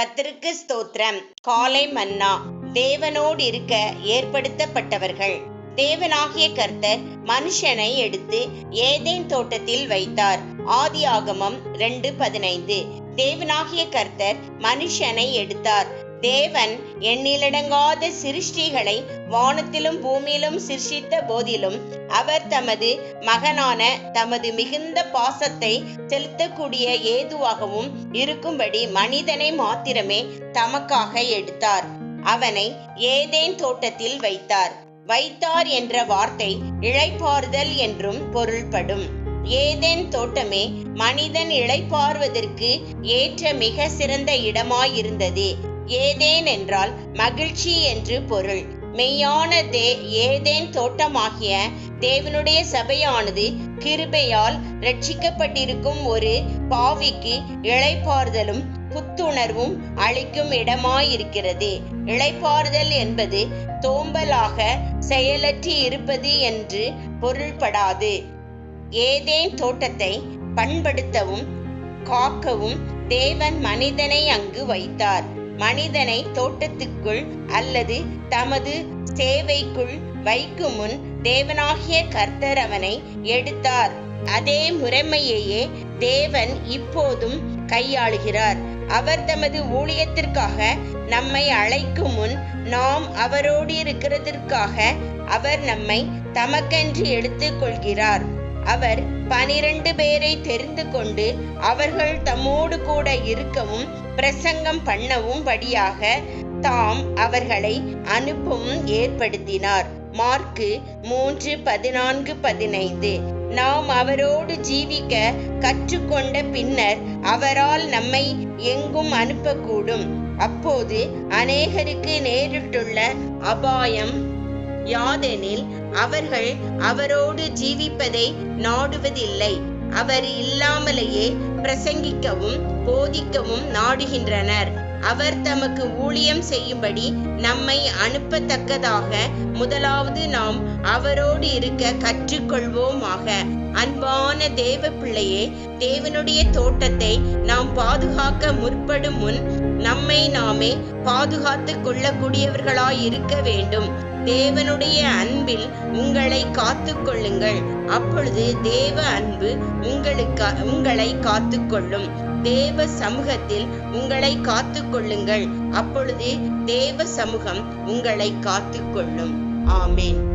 கர்த்தருக்கு ஸ்தோத்திரம். காலை மன்னா தேவனோடு இருக்க ஏற்படுத்தப்பட்டவர்கள். தேவனாகிய கர்த்தர் மனுஷனை எடுத்து ஏதேன் தோட்டத்தில் வைத்தார். ஆதி ஆகமம் ரெண்டு பதினைந்து. தேவனாகிய கர்த்தர் மனுஷனை எடுத்தார். தேவன் எண்ணிலடங்காத சிருஷ்டிகளை வானத்திலும் பூமியிலும் சிருஷ்டித்த போதிலும் அவர் தமது மகனான தமது மிகுந்த பாசத்தை செலுத்தக்கூடிய ஏதுவாகவும் இருக்கும்படி மனிதனை மாத்திரமே தமக்காக எடுத்தார். அவனை ஏதேன் தோட்டத்தில் வைத்தார். வைத்தார் என்ற வார்த்தை இழைப்பாறுதல் என்றும் பொருள்படும். ஏதேன் தோட்டமே மனிதன் இழைப்பார்வதற்கு ஏற்ற மிக சிறந்த இடமாயிருந்தது. ஏதேன் என்றால் மகிழ்ச்சி என்று பொருள். மெய்யான தே ஏதேன் தோட்டமாகிய தேவனுடைய சபையானது கிருபையால் ரட்சிக்கப்பட்டிருக்கும் ஒரு பாவிக்கு இழைப்பாறுதலும் புத்துணர்வும் அளிக்கும் இடமாயிருக்கிறது. இழைப்பாறுதல் என்பது தோம்பலாக செயலற்றி இருப்பது என்று பொருள்படாது. ஏதேன் தோட்டத்தை பண்படுத்தவும் காக்கவும் தேவன் மனிதனை அங்கு வைத்தார். மனிதனை தோட்டத்துக்குள் அல்லது தமது சேவைக்குள் வைக்கும் முன் தேவனாகிய கர்த்தர் அவனை எடுத்தார். அதே முறைமையையே தேவன் இப்போதும் கையாளுகிறார். அவர் தமது ஊழியத்திற்காக நம்மை அழைக்கும் முன் நாம் அவரோடு இருக்கிறதற்காக அவர் நம்மை தமக்கென்று எடுத்துக் கொள்கிறார் அவர் பனிரெண்டு பேரை தெரிந்து கொண்டு அவர்கள் தம்மோடு கூட இருக்கவும் பிரசங்கம் பண்ணவும் படியாக தாம் அவர்களை அனுப்பவும் ஏற்படுத்தினார். மார்க்கு மூன்று பதினான்கு பதினைந்து. நாம் அவரோடு ஜீவிக்க கற்றுக்கொண்ட பின்னர் அவரால் நம்மை எங்கும் அனுப்பக்கூடும். அப்போது அநேகருக்கு நேரிட்டுள்ள அபாயம் யாதெனில் அவர்கள் அவரோடு ஜீவிப்பதை நாடுவதில்லை. அவர் இல்லாமலேயே பிரசங்கிக்கவும் போதிக்கவும் நாடுகின்றனர். அவர் தமக்கு ஊழியம் செய்யும்படி நம்மை அனுப்பத்தக்கதாக முதலாவது நாம் அவரோடு இருக்க கற்றுக்கொள்வோமாக. அன்பான தேவ பிள்ளையே தேவனுடைய தோட்டத்தை நாம் பாதுகாக்க முற்படும் முன் நம்மை நாமே பாதுகாத்து கொள்ளக்கூடியவர்களாய் இருக்க வேண்டும். தேவனுடைய அன்பில் உங்களை காத்து கொள்ளுங்கள். அப்பொழுது தேவ அன்பு உங்களுக்கு உங்களை காத்து கொள்ளும். தேவ சமூகத்தில் உங்களை காத்து கொள்ளுங்கள். அப்பொழுது தேவ சமூகம் உங்களை காத்து கொள்ளும். ஆமேன்.